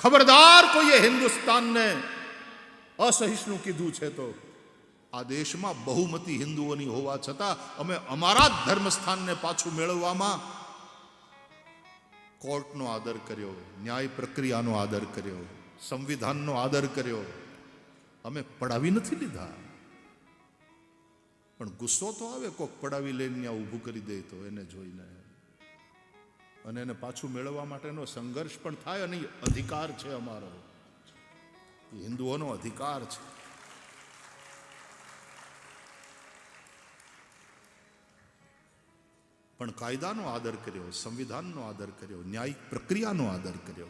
ખબરદાર કોઈએ હિન્દુસ્તાનને અસહિષ્ણુ કીધું છે તો આ દેશમાં બહુમતી હિન્દુઓની હોવા છતાં અમે અમારા જ ધર્મસ્થાનને પાછું મેળવવામાં કોર્ટનો આદર કર્યો ન્યાય પ્રક્રિયાનો આદર કર્યો સંવિધાનનો આદર કર્યો અમે પડાવી નથી લીધા પણ ગુસ્સો તો આવે કોક પડાવી લઈને ત્યાં ઊભું કરી દે તો એને જોઈને અને એને પાછું મેળવવા માટેનો સંઘર્ષ પણ થાય અને અધિકાર છે અમારો. હિન્દુઓનો અધિકાર છે. પણ કાયદાનો આદર કર્યો, સંવિધાનનો આદર કર્યો, ન્યાયિક પ્રક્રિયાનો આદર કર્યો.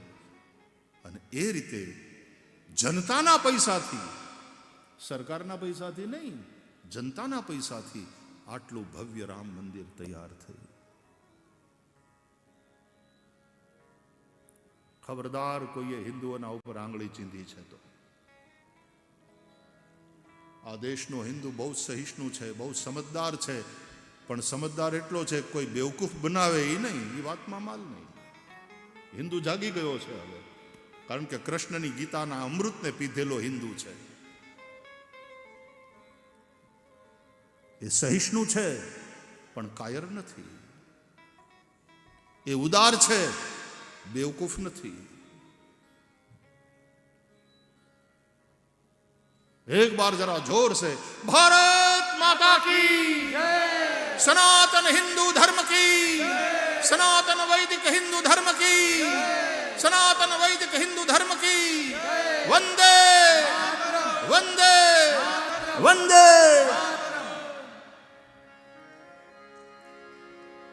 અને એ રીતે જનતાના પૈસાથી, સરકારના પૈસાથી નહીં, જનતાના પૈસાથી આટલું ભવ્ય રામ મંદિર તૈયાર થયું. ખબરદાર કોઈએ હિન્દુઓના ઉપર આંગળી ચીંધી છે તો. આ દેશનો હિન્દુ બહુ સહિષ્ણુ છે, બહુ સમજદાર છે, પણ સમજદાર એટલો છે કોઈ બેવકૂફ બનાવે એ નહીં એ વાતમાં માલ નહીં. હિન્દુ જાગી ગયો છે હવે, કારણ કે કૃષ્ણની ગીતાના અમૃતને પીધેલો હિન્દુ છે. એ સહિષ્ણુ છે, પણ કાયર નથી. એ ઉદાર છે બેવકૂફ નથી એક બાર જરા જોર से भारत माता की सनातन हिंदू धर्म की सनातन वैदिक हिंदू धर्म की सनातन वैदिक हिंदू धर्म की वंदे वंदे वंदे